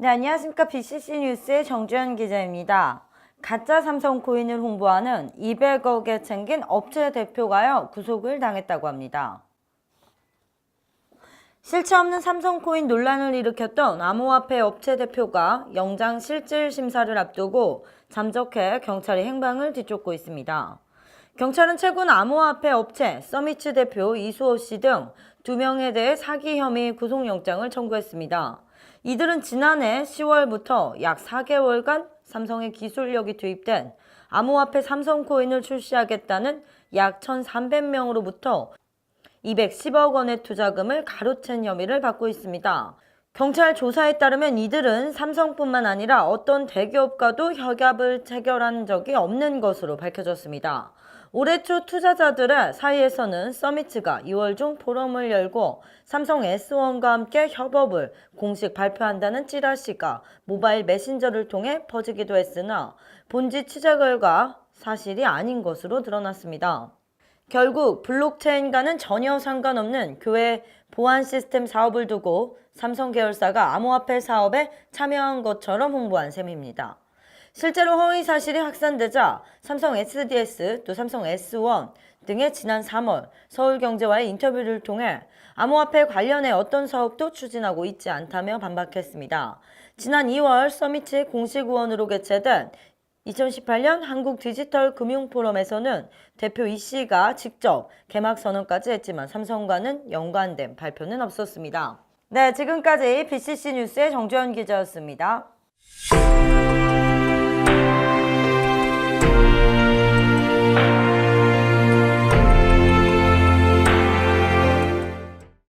네, 안녕하십니까. BCC 뉴스의 정주현 기자입니다. 가짜 삼성 코인을 홍보하는 200억에 챙긴 업체 대표가요, 구속을 당했다고 합니다. 실체 없는 삼성 코인 논란을 일으켰던 암호화폐 업체 대표가 영장 실질 심사를 앞두고 잠적해 경찰이 행방을 뒤쫓고 있습니다. 경찰은 최근 암호화폐 업체 서미츠 대표 이수호 씨 등 두 명에 대해 사기 혐의 구속영장을 청구했습니다. 이들은 지난해 10월부터 약 4개월간 삼성의 기술력이 투입된 암호화폐 삼성코인을 출시하겠다는 약 1,300명으로부터 210억 원의 투자금을 가로챈 혐의를 받고 있습니다. 경찰 조사에 따르면 이들은 삼성뿐만 아니라 어떤 대기업과도 협약을 체결한 적이 없는 것으로 밝혀졌습니다. 올해 초 투자자들의 사이에서는 서미츠가 2월 중 포럼을 열고 삼성 S1과 함께 협업을 공식 발표한다는 찌라시가 모바일 메신저를 통해 퍼지기도 했으나 본지 취재 결과 사실이 아닌 것으로 드러났습니다. 결국 블록체인과는 전혀 상관없는 교회 보안 시스템 사업을 두고 삼성 계열사가 암호화폐 사업에 참여한 것처럼 홍보한 셈입니다. 실제로 허위 사실이 확산되자 삼성 SDS 또 삼성 S1 등의 지난 3월 서울경제와의 인터뷰를 통해 암호화폐 관련해 어떤 사업도 추진하고 있지 않다며 반박했습니다. 지난 2월 서미츠 공식 후원으로 개최된 2018년 한국 디지털 금융 포럼에서는 대표 이 씨가 직접 개막 선언까지 했지만 삼성과는 연관된 발표는 없었습니다. 네, 지금까지 BCC 뉴스의 정주현 기자였습니다.